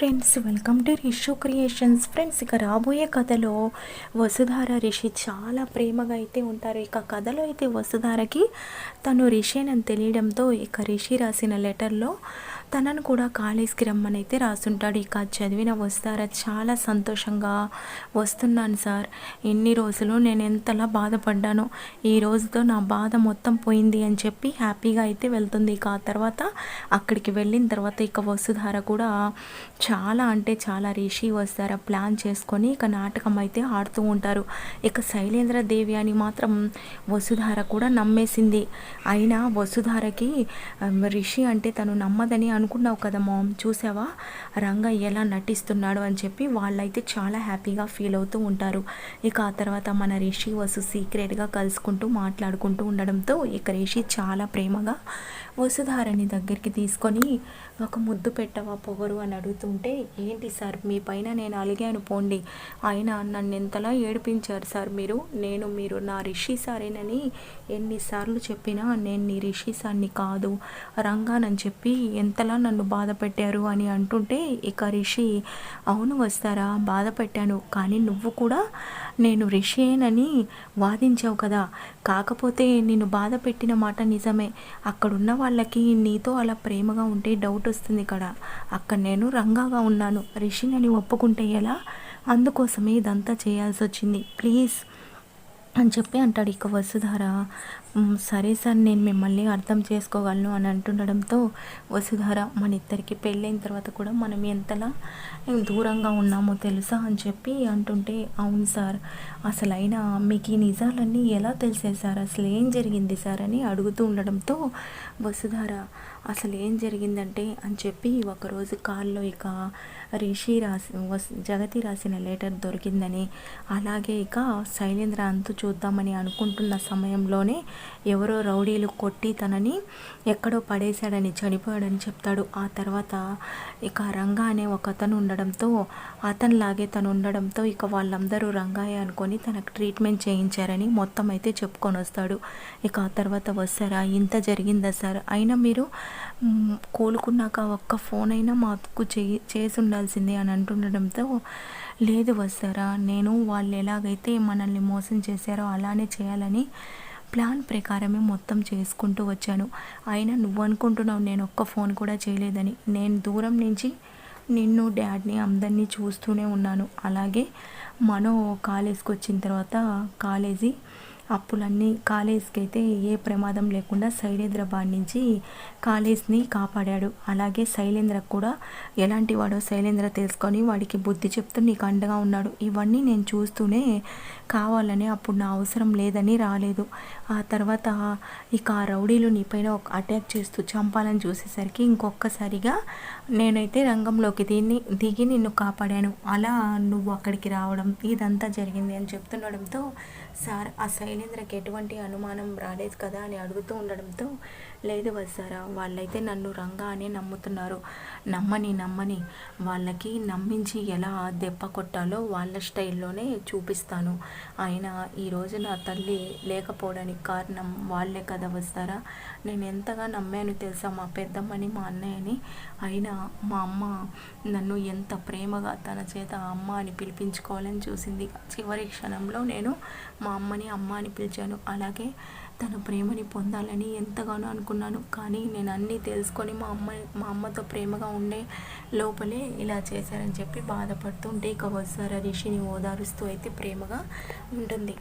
Friends welcome to Rishu creations. Friends ఇక రాబోయే కథలో వసుధార రిషి చాలా ప్రేమగా అయితే ఉంటారు. ఇక కథలో అయితే వసుధారకి తను రిషేనని తెలియడంతో ఇక రిషి రాసిన లెటర్లో తనను కూడా కాలేజ్కి రమ్మని అయితే రాసుంటాడు. ఇక చదివిన వస్తారా? చాలా సంతోషంగా వస్తున్నాను సార్. ఎన్ని రోజులు నేను ఎంతలా బాధపడ్డానో. ఈ రోజుతో నా బాధ మొత్తం పోయింది అని చెప్పి హ్యాపీగా అయితే వెళ్తుంది. ఇక ఆ తర్వాత అక్కడికి వెళ్ళిన తర్వాత ఇక వసుధార కూడా చాలా అంటే చాలా రిషి వస్తారా ప్లాన్ చేసుకొని ఇక నాటకం అయితే ఆడుతూ ఉంటారు. ఇక శైలేంద్ర దేవి అని మాత్రం వసుధార కూడా నమ్మేసింది. అయినా వసుధారకి రిషి అంటే తను నమ్మదని అనుకున్నావు కదా మామ్? చూసావా? రంగ ఎలా నటిస్తున్నాడు అని చెప్పి వాళ్ళైతే చాలా హ్యాపీగా ఫీల్ అవుతూ ఉంటారు. ఇక ఆ తర్వాత మన రిషి వసు సీక్రెట్గా కలుసుకుంటూ మాట్లాడుకుంటూ ఉండడంతో ఇక రిషి చాలా ప్రేమగా వసుధారని దగ్గరికి తీసుకొని ఒక ముద్దు పెట్టవా పొగరు? అని అడుగుతుంటే ఏంటి సార్? మీ పైన నేను అలిగాను పోండి. ఆయన నన్ను ఎంతలా ఏడిపించారు సార్ మీరు. నేను మీరు నా రిషి సారేనని ఎన్నిసార్లు చెప్పినా నేను నీ రిషి సార్ని కాదు. రంగానని చెప్పి ఎంతలా నన్ను బాధ పెట్టారు అని అంటుంటే ఇక రిషి అవును వస్తారా? బాధ పెట్టాను కానీ నువ్వు కూడా నేను రిషియేనని వాదించావు కదా. కాకపోతే నిన్ను బాధ పెట్టిన మాట నిజమే. అక్కడున్న వాళ్ళకి నీతో అలా ప్రేమగా ఉంటే డౌట్ వస్తుంది కదా. అక్కడ నేను రంగాగా ఉన్నాను. రిషినని ఒప్పుకుంటే ఎలా? అందుకోసమే ఇదంతా చేయాల్సి వచ్చింది ప్లీజ్. అని చెప్పి అంటాడు ఇక వసుధార. సరే సార్ నేను మిమ్మల్ని అర్థం చేసుకోగలను అని అంటుండడంతో వసుధార మన ఇద్దరికి పెళ్ళైన తర్వాత కూడా మనం ఎంతలా దూరంగా ఉన్నామో తెలుసా అని చెప్పి అంటుంటే అవును సార్ అసలు అయినా మీకు ఈ నిజాలన్నీ ఎలా తెలిసే సార్? అసలు ఏం జరిగింది సార్ అని అడుగుతూ ఉండడంతో వసుధార అసలు ఏం జరిగిందంటే అని చెప్పి ఒకరోజు కాల్లో ఇక రిషి రాసి జగతి రాసిన లెటర్ దొరికిందని అలాగే ఇక శైలేంద్ర అంతు చూద్దామని అనుకుంటున్న సమయంలోనే ఎవరో రౌడీలు కొట్టి తనని ఎక్కడో పడేశాడని చనిపోయాడని చెప్తాడు. ఆ తర్వాత ఇక రంగా అనే ఒక అతను ఉండడంతో అతనిలాగే తను ఉండడంతో ఇక వాళ్ళందరూ రంగాయ అనుకొని తనకు ట్రీట్మెంట్ చేయించారని మొత్తం అయితే చెప్పుకొని వస్తాడు. ఇక ఆ తర్వాత వస్తారా? ఇంత జరిగిందా సార్? అయినా మీరు కోలుకున్నాక ఒక్క ఫోన్ అయినా మాకు చేయి చేసి ఉండాల్సిందే అని అంటుండడంతో లేదు వస్తారా? నేను వాళ్ళు ఎలాగైతే మనల్ని మోసం చేశారో అలానే చేయాలని ప్లాన్ ప్రకారమే మొత్తం చేసుకుంటూ వచ్చాను. అయినా నువ్వు అనుకుంటున్నావు నేను ఒక్క ఫోన్ కూడా చేయలేదని. నేను దూరం నుంచి నిన్ను డాడ్ని అందరినీ చూస్తూనే ఉన్నాను. అలాగే మనో కాలేజ్కి వచ్చిన తర్వాత కాలేజీ అప్పులన్నీ కాలేజ్కి అయితే ఏ ప్రమాదం లేకుండా శైలేంద్రబాద్ నుంచి కాలేజ్ని కాపాడాడు. అలాగే శైలేంద్ర కూడా ఎలాంటి వాడో శైలేంద్ర తెలుసుకొని వాడికి బుద్ధి చెప్తూ నీకు అండగా ఉన్నాడు. ఇవన్నీ నేను చూస్తూనే కావాలని అప్పుడు నా అవసరం లేదని రాలేదు. ఆ తర్వాత ఇక ఆ రౌడీలు నీపైన ఒక అటాక్ చేస్తూ చంపాలని చూసేసరికి ఇంకొకసారిగా నేనైతే రంగంలోకి దీన్ని దిగి నిన్ను కాపాడాను. అలా నువ్వు అక్కడికి రావడం ఇదంతా జరిగింది అని చెప్తుండడంతో సార్ ఆ శైలి శైలేంద్రకి ఎటువంటి అనుమానం రాలేదు కదా అని అడుగుతూ ఉండడంతో లేదు వస్తారా వాళ్ళైతే నన్ను రంగా అని నమ్ముతున్నారు. నమ్మని నమ్మని. వాళ్ళకి నమ్మించి ఎలా దెబ్బ కొట్టాలో వాళ్ళ స్టైల్లోనే చూపిస్తాను. ఆయన ఈరోజు నా తల్లి లేకపోవడానికి కారణం వాళ్ళే కదా వస్తారా నేను ఎంతగా నమ్మాను తెలుసా మా పెద్దమ్మని మా అన్నయ్యని? అయినా మా అమ్మ నన్ను ఎంత ప్రేమగా తన చేత అమ్మ అని పిలిపించుకోవాలని చూసింది. చివరి క్షణంలో నేను మా అమ్మని అమ్మ అని పిలిచాను. అలాగే తన ప్రేమని పొందాలని ఎంతగానో అనుకున్నాను. కానీ నేను అన్నీ తెలుసుకొని మా అమ్మ మా అమ్మతో ప్రేమగా ఉండే లోపలే ఇలా చేశారని చెప్పి బాధపడుతుంటే ఇక వస్తారా రిషిని ఓదారుస్తూ అయితే ప్రేమగా ఉంటుంది.